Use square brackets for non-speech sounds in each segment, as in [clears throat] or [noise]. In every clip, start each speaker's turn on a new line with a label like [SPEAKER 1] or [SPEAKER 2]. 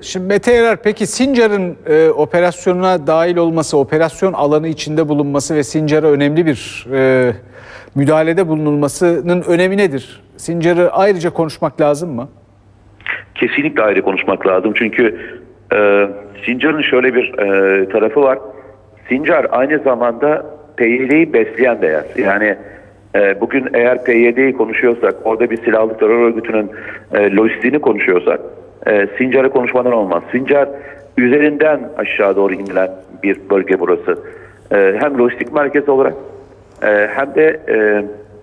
[SPEAKER 1] Şimdi Mete Erer peki Sincar'ın e, operasyona dahil olması, operasyon alanı içinde bulunması ve Sincar'a önemli bir e, müdahalede bulunulmasının önemi nedir? Sincar'ı ayrıca konuşmak lazım mı?
[SPEAKER 2] kesinlikle ayrı konuşmak lazım. Çünkü e, Sincar'ın şöyle bir e, tarafı var. Sincar aynı zamanda PYD'yi besleyen beyaz. Yani e, bugün eğer PYD'yi konuşuyorsak, orada bir silahlı terör örgütünün e, lojistiğini konuşuyorsak, e, Sincar'ı konuşmadan olmaz. Sincar üzerinden aşağı doğru inilen bir bölge burası. E, hem lojistik merkezi olarak e, hem de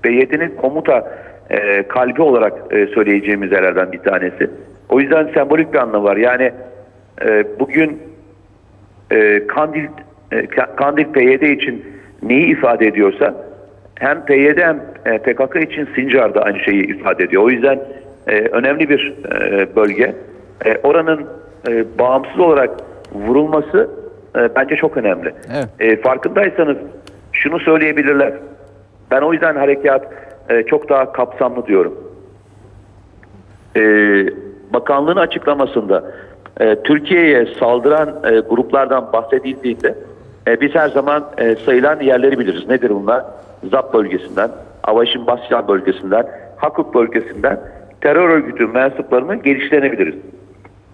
[SPEAKER 2] e, komuta e, kalbi olarak e, söyleyeceğimiz yerlerden bir tanesi. O yüzden sembolik bir anlamı var. Yani bugün Kandil Ka- Kandil PYD için neyi ifade ediyorsa hem PYD hem PKK için Sincar aynı şeyi ifade ediyor. O yüzden önemli bir bölge. E, oranın e, bağımsız olarak vurulması e, bence çok önemli.
[SPEAKER 1] Evet.
[SPEAKER 2] E, farkındaysanız şunu söyleyebilirler. Ben o yüzden harekat e, çok daha kapsamlı diyorum. E, bakanlığın açıklamasında e, Türkiye'ye saldıran e, gruplardan bahsedildiğinde e, biz her zaman e, sayılan yerleri biliriz. Nedir bunlar? ZAP bölgesinden, Avaşin Basyan bölgesinden, Hakuk bölgesinden terör örgütü mensuplarının gelişlerini biliriz.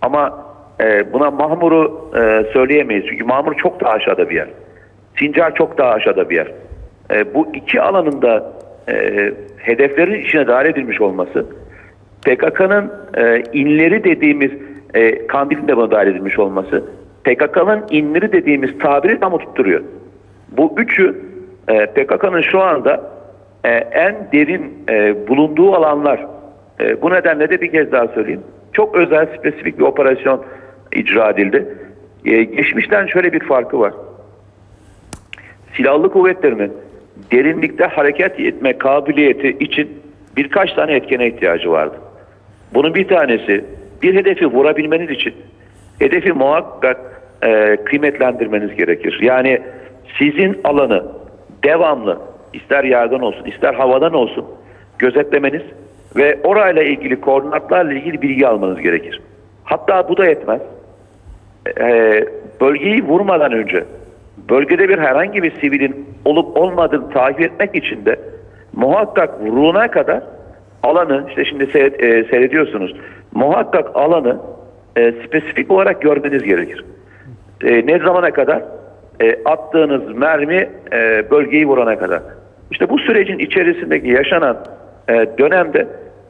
[SPEAKER 2] Ama e, buna Mahmur'u e, söyleyemeyiz. Çünkü Mahmur çok daha aşağıda bir yer. Sincar çok daha aşağıda bir yer. E, bu iki alanında e, hedeflerin içine dahil edilmiş olması PKK'nın e, inleri dediğimiz e, Kandil'in de buna dahil edilmiş olması PKK'nın inleri dediğimiz tabiri tam tutturuyor. Bu üçü e, PKK'nın şu anda e, en derin e, bulunduğu alanlar. E, bu nedenle de bir kez daha söyleyeyim. Çok özel, spesifik bir operasyon icra edildi. E, geçmişten şöyle bir farkı var. Silahlı kuvvetlerinin derinlikte hareket etme kabiliyeti için birkaç tane etkene ihtiyacı vardı. Bunun bir tanesi bir hedefi vurabilmeniz için hedefi muhakkak e, kıymetlendirmeniz gerekir. Yani sizin alanı devamlı ister yerden olsun ister havadan olsun gözetlemeniz ve orayla ilgili koordinatlarla ilgili bilgi almanız gerekir. Hatta bu da yetmez. E, bölgeyi vurmadan önce bölgede bir herhangi bir sivilin olup olmadığını takip etmek için de muhakkak vurulana kadar alanı işte şimdi seyret, e, seyrediyorsunuz muhakkak alanı e, spesifik olarak görmeniz gerekir. E, ne zamana kadar? E, attığınız mermi e, bölgeyi vurana kadar. İşte bu sürecin içerisindeki yaşanan e, dönemde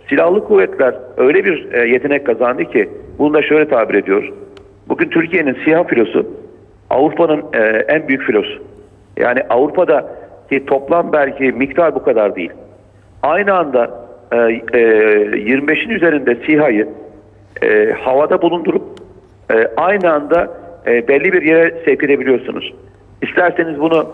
[SPEAKER 2] silahlı kuvvetler öyle bir e, yetenek kazandı ki bunu da şöyle tabir ediyoruz. Bugün Türkiye'nin siyah filosu Avrupa'nın e, en büyük filosu. Yani Avrupa'da ki toplam belki miktar bu kadar değil. Aynı anda e, e, 25'in üzerinde SİHA'yı havada bulundurup aynı anda e, belli bir yere sevk edebiliyorsunuz. İsterseniz bunu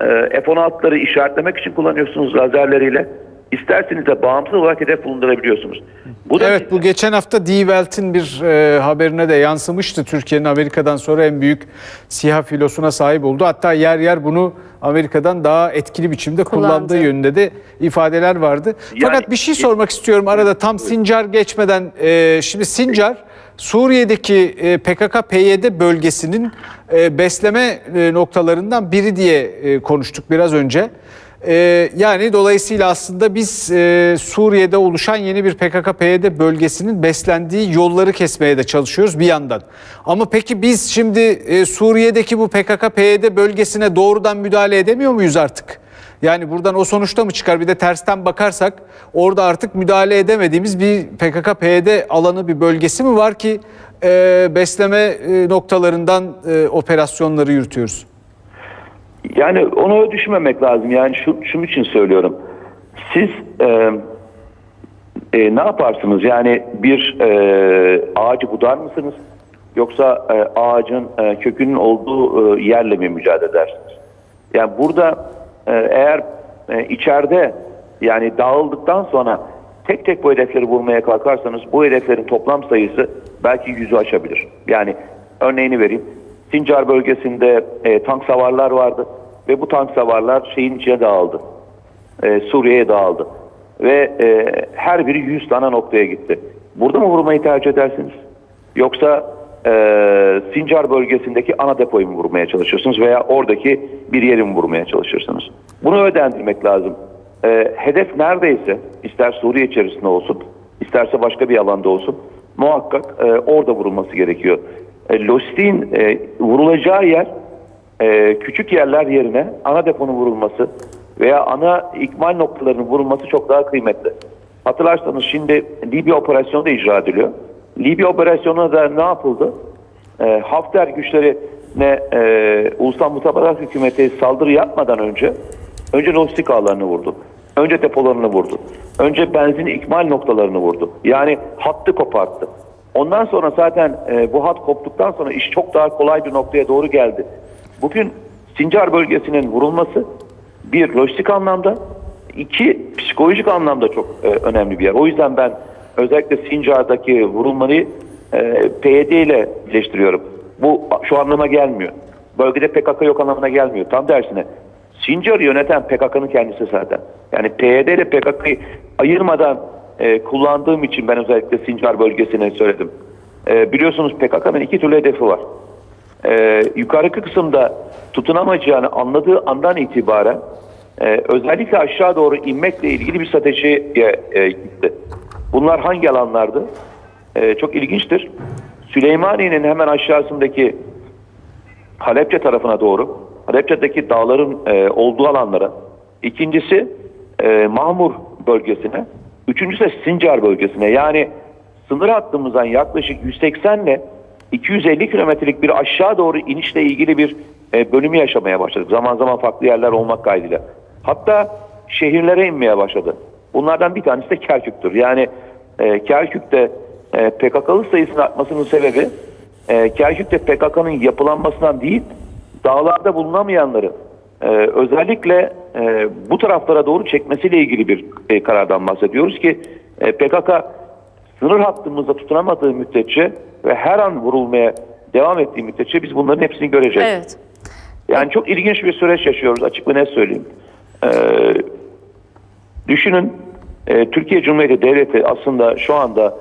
[SPEAKER 2] e, F-16'ları işaretlemek için kullanıyorsunuz lazerleriyle. İsterseniz de bağımsız olarak hedef bulundurabiliyorsunuz. Bu da
[SPEAKER 1] Evet bu geçen hafta Die Welt'in bir e, haberine de yansımıştı. Türkiye'nin Amerika'dan sonra en büyük SİHA filosuna sahip oldu. Hatta yer yer bunu Amerika'dan daha etkili biçimde
[SPEAKER 3] Kullandı.
[SPEAKER 1] kullandığı yönünde de ifadeler vardı. Fakat bir şey sormak istiyorum arada tam Sincar geçmeden. E, şimdi Sincar Suriye'deki e, PKK-PYD bölgesinin e, besleme e, noktalarından biri diye e, konuştuk biraz önce. Ee, yani dolayısıyla aslında biz e, Suriye'de oluşan yeni bir PKK-PYD bölgesinin beslendiği yolları kesmeye de çalışıyoruz bir yandan. Ama peki biz şimdi e, Suriye'deki bu PKK-PYD bölgesine doğrudan müdahale edemiyor muyuz artık? Yani buradan o sonuçta mı çıkar? Bir de tersten bakarsak orada artık müdahale edemediğimiz bir PKK-PYD alanı bir bölgesi mi var ki e, besleme e, noktalarından e, operasyonları yürütüyoruz?
[SPEAKER 2] Yani onu öyle düşünmemek lazım. Yani şu, şunun için söylüyorum. Siz e, e, ne yaparsınız? Yani bir e, ağacı budar mısınız? Yoksa e, ağacın e, kökünün olduğu e, yerle mi mücadele edersiniz? Yani burada e, eğer e, içeride yani dağıldıktan sonra tek tek bu hedefleri vurmaya kalkarsanız bu hedeflerin toplam sayısı belki yüzü aşabilir. Yani örneğini vereyim. Sincar bölgesinde e, tank savarlar vardı ve bu tank savarlar şeyin içine dağıldı. E, Suriye'ye dağıldı. Ve e, her biri 100 tane noktaya gitti. Burada mı vurmayı tercih edersiniz? Yoksa e, Sincar bölgesindeki ana depoyu mu vurmaya çalışıyorsunuz veya oradaki bir yeri mi vurmaya çalışıyorsunuz? Bunu ödendirmek lazım. E, hedef neredeyse ister Suriye içerisinde olsun isterse başka bir alanda olsun muhakkak e, orada vurulması gerekiyor. E, e, vurulacağı yer e, küçük yerler yerine ana deponun vurulması veya ana ikmal noktalarının vurulması çok daha kıymetli. Hatırlarsanız şimdi Libya operasyonu da icra ediliyor. Libya operasyonuna da ne yapıldı? E, Hafter güçlerine e, Ulusal Mutabakat Hükümeti saldırı yapmadan önce önce lojistik ağlarını vurdu. Önce depolarını vurdu. Önce benzin ikmal noktalarını vurdu. Yani hattı koparttı. Ondan sonra zaten e, bu hat koptuktan sonra iş çok daha kolay bir noktaya doğru geldi. Bugün Sincar bölgesinin vurulması bir lojistik anlamda, iki psikolojik anlamda çok e, önemli bir yer. O yüzden ben özellikle Sincar'daki vurulmayı e, PYD ile birleştiriyorum. Bu şu anlama gelmiyor. Bölgede PKK yok anlamına gelmiyor. Tam tersine. Sincar'ı yöneten PKK'nın kendisi zaten. Yani PYD ile PKK'yı ayırmadan e, kullandığım için ben özellikle Sincar bölgesine söyledim. E, biliyorsunuz PKK'nın iki türlü hedefi var. E, yukarıki kısımda tutunamayacağını anladığı andan itibaren e, özellikle aşağı doğru inmekle ilgili bir stratejiye e, gitti. Bunlar hangi alanlardı? E, çok ilginçtir. Süleymaniye'nin hemen aşağısındaki Halepçe tarafına doğru, Halepçe'deki dağların e, olduğu alanlara, ikincisi e, Mahmur bölgesine, üçüncüsü de Sincar bölgesine. Yani sınır hattımızdan yaklaşık 180 ile 250 kilometrelik bir aşağı doğru inişle ilgili bir e, bölümü yaşamaya başladık. Zaman zaman farklı yerler olmak kaydıyla. Hatta şehirlere inmeye başladı. Bunlardan bir tanesi de Kerkük'tür. Yani e, Kerkük'te e, PKK'lı sayısının artmasının sebebi Kerkük'te PKK'nın yapılanmasından değil, dağlarda bulunamayanları e, özellikle e, bu taraflara doğru çekmesiyle ilgili bir e, karardan bahsediyoruz ki e, PKK sınır hattımızda tutunamadığı müddetçe ve her an vurulmaya devam ettiği müddetçe biz bunların hepsini göreceğiz.
[SPEAKER 3] Evet.
[SPEAKER 2] Yani çok ilginç bir süreç yaşıyoruz açık ve net söyleyeyim. Ee, düşünün e, Türkiye Cumhuriyeti Devleti aslında şu anda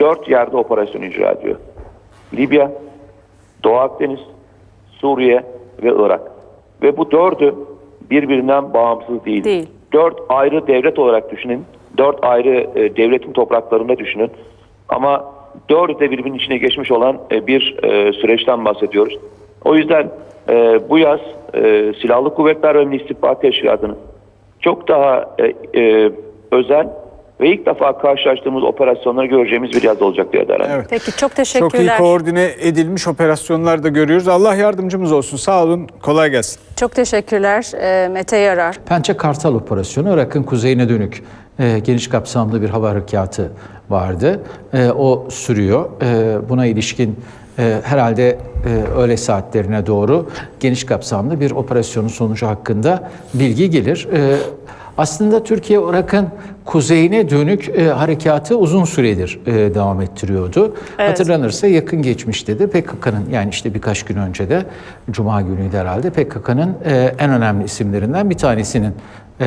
[SPEAKER 2] dört yerde operasyon icra ediyor. Libya, Doğu Akdeniz, Suriye ve Irak. Ve bu dördü birbirinden bağımsız değil.
[SPEAKER 3] Değil.
[SPEAKER 2] Dört ayrı devlet olarak düşünün. Dört ayrı e, devletin topraklarında düşünün. Ama dördü de birbirinin içine geçmiş olan e, bir e, süreçten bahsediyoruz. O yüzden e, bu yaz e, Silahlı Kuvvetler ve Milli İstihbarat Teşkilatı'nın çok daha e, e, özel ve ilk defa karşılaştığımız operasyonları göreceğimiz bir yaz olacak diye değerlendiriyorum.
[SPEAKER 1] Evet.
[SPEAKER 3] Peki çok
[SPEAKER 1] Çok iyi
[SPEAKER 3] teşekkürler.
[SPEAKER 1] koordine edilmiş operasyonlar da görüyoruz. Allah yardımcımız olsun. Sağ olun. Kolay gelsin.
[SPEAKER 3] Çok teşekkürler e, Mete Yarar.
[SPEAKER 4] Pençe Kartal Operasyonu Irak'ın kuzeyine dönük e, geniş kapsamlı bir hava harekatı vardı. E, o sürüyor. E, buna ilişkin e, herhalde e, öğle saatlerine doğru geniş kapsamlı bir operasyonun sonucu hakkında bilgi gelir. E, aslında Türkiye Irak'ın kuzeyine dönük e, harekatı uzun süredir e, devam ettiriyordu. Hatırlanırsa yakın geçmişte de PKK'nın yani işte birkaç gün önce de Cuma günüydü herhalde PKK'nın e, en önemli isimlerinden bir tanesinin e,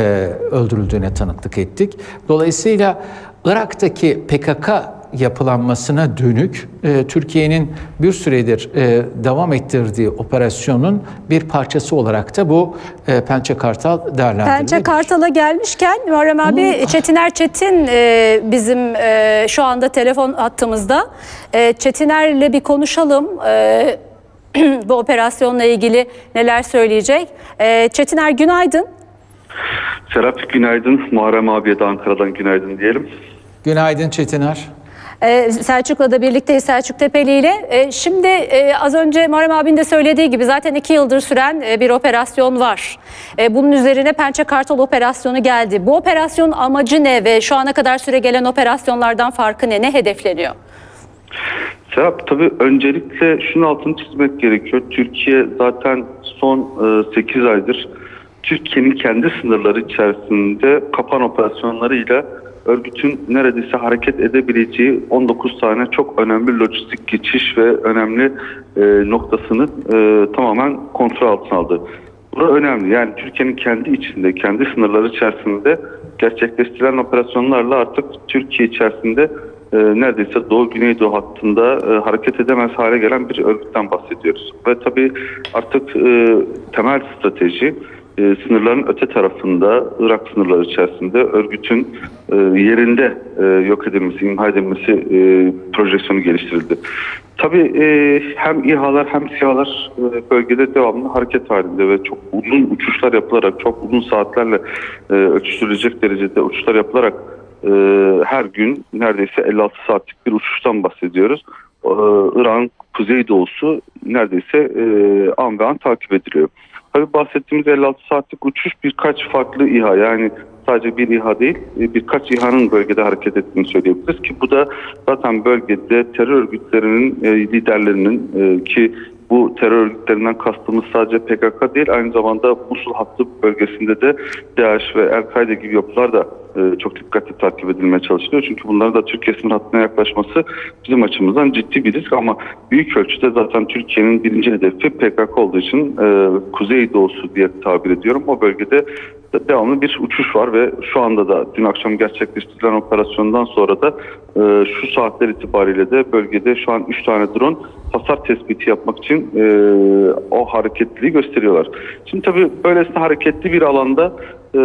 [SPEAKER 4] öldürüldüğüne tanıklık ettik. Dolayısıyla Irak'taki PKK yapılanmasına dönük e, Türkiye'nin bir süredir e, devam ettirdiği operasyonun bir parçası olarak da bu e, Pençe Kartal değerlendirilebilir.
[SPEAKER 3] Pençe Kartal'a gelmişken Muharrem abi Çetiner Çetin e, bizim e, şu anda telefon hattımızda. E, Çetiner'le bir konuşalım. E, [clears throat] bu operasyonla ilgili neler söyleyecek. E, Çetiner günaydın.
[SPEAKER 5] Serap günaydın. Muharrem abiye de Ankara'dan günaydın diyelim.
[SPEAKER 4] Günaydın Çetiner.
[SPEAKER 3] Ee, Selçuk'la da birlikteyiz Selçuk Tepeli ile. Ee, şimdi e, az önce Muharrem abinin de söylediği gibi zaten iki yıldır süren e, bir operasyon var. E, bunun üzerine Pençe Kartal operasyonu geldi. Bu operasyonun amacı ne ve şu ana kadar süre gelen operasyonlardan farkı ne? Ne hedefleniyor?
[SPEAKER 5] Serap tabii öncelikle şunun altını çizmek gerekiyor. Türkiye zaten son 8 aydır Türkiye'nin kendi sınırları içerisinde kapan operasyonlarıyla örgütün neredeyse hareket edebileceği 19 tane çok önemli lojistik geçiş ve önemli e, noktasını e, tamamen kontrol altına aldı. Bu da önemli. Yani Türkiye'nin kendi içinde, kendi sınırları içerisinde gerçekleştirilen operasyonlarla artık Türkiye içerisinde e, neredeyse Doğu Güneydoğu hattında e, hareket edemez hale gelen bir örgütten bahsediyoruz. Ve tabii artık e, temel strateji e, sınırların öte tarafında Irak sınırları içerisinde örgütün e, yerinde e, yok edilmesi, imha edilmesi e, projeksiyonu geliştirildi. Tabii e, hem İHA'lar hem SİHA'lar e, bölgede devamlı hareket halinde ve çok uzun uçuşlar yapılarak, çok uzun saatlerle e, ölçüştürülecek derecede uçuşlar yapılarak e, her gün neredeyse 56 saatlik bir uçuştan bahsediyoruz. E, İran kuzeydoğusu neredeyse e, an ve an takip ediliyor. Tabii bahsettiğimiz 56 saatlik uçuş birkaç farklı İHA. Yani sadece bir İHA değil e, birkaç İHA'nın bölgede hareket ettiğini söyleyebiliriz ki bu da zaten bölgede terör örgütlerinin e, liderlerinin e, ki bu terör örgütlerinden kastımız sadece PKK değil aynı zamanda Musul hattı bölgesinde de DAEŞ ve El-Kaide gibi yapılar da e, çok dikkatli takip edilmeye çalışılıyor. Çünkü bunların da Türkiye sınır hattına yaklaşması bizim açımızdan ciddi bir risk ama büyük ölçüde zaten Türkiye'nin birinci hedefi PKK olduğu için e, Kuzey Doğusu diye tabir ediyorum. O bölgede de- devamlı bir uçuş var ve şu anda da dün akşam gerçekleştirilen operasyondan sonra da e, şu saatler itibariyle de bölgede şu an 3 tane drone hasar tespiti yapmak için e, o hareketliliği gösteriyorlar. Şimdi tabii böylesine hareketli bir alanda e,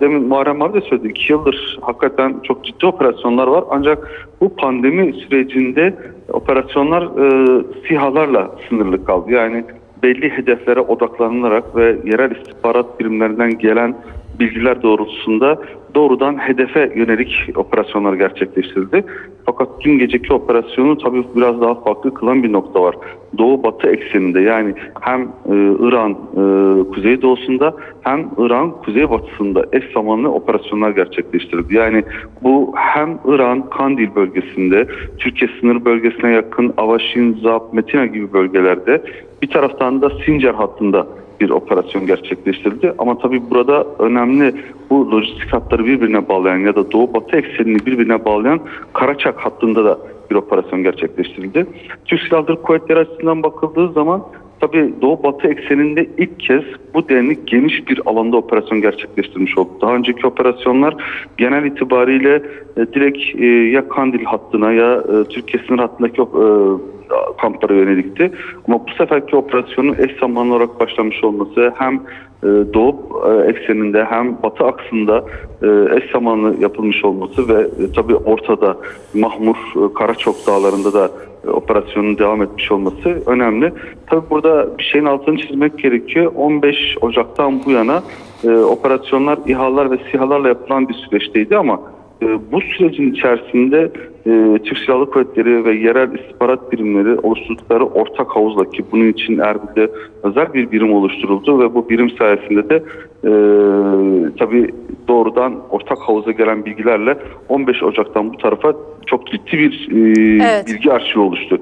[SPEAKER 5] demin Muharrem abi de söyledi. 2 yıldır hakikaten çok ciddi operasyonlar var. Ancak bu pandemi sürecinde operasyonlar e, SİHA'larla sınırlı kaldı. Yani belli hedeflere odaklanılarak ve yerel istihbarat birimlerinden gelen bilgiler doğrultusunda doğrudan hedefe yönelik operasyonlar gerçekleştirildi. Fakat dün geceki operasyonu tabii biraz daha farklı kılan bir nokta var. Doğu batı ekseninde yani hem e, İran e, kuzeydoğusunda hem İran kuzeybatısında eş zamanlı operasyonlar gerçekleştirildi. Yani bu hem İran Kandil bölgesinde, Türkiye sınır bölgesine yakın Avaşin, Zap, Metina gibi bölgelerde bir taraftan da Sincar hattında bir operasyon gerçekleştirildi. Ama tabii burada önemli bu lojistik hatları birbirine bağlayan ya da Doğu Batı eksenini birbirine bağlayan Karaçak hattında da bir operasyon gerçekleştirildi. Türk Silahlı Kuvvetleri açısından bakıldığı zaman tabii Doğu Batı ekseninde ilk kez bu denli geniş bir alanda operasyon gerçekleştirmiş oldu. Daha önceki operasyonlar genel itibariyle e, direkt e, ya Kandil hattına ya e, Türkiye sınır hattındaki e, kamplara yönelikti. Ama bu seferki operasyonun eş zamanlı olarak başlamış olması hem e, doğu e, ekseninde hem batı aksında e, eş zamanlı yapılmış olması ve tabii ortada Mahmur, Karaçok dağlarında da operasyonun devam etmiş olması önemli. Tabii burada bir şeyin altını çizmek gerekiyor. 15 Ocak'tan bu yana e, operasyonlar İHA'lar ve SİHA'larla yapılan bir süreçteydi ama e, bu sürecin içerisinde e, Türk Silahlı Kuvvetleri ve yerel istihbarat birimleri oluşturdukları ortak havuzla ki bunun için Erbil'de özel bir birim oluşturuldu ve bu birim sayesinde de e, tabii doğrudan ortak havuza gelen bilgilerle 15 Ocak'tan bu tarafa çok ciddi bir e,
[SPEAKER 3] Evet.
[SPEAKER 5] bilgi arşivi oluştu.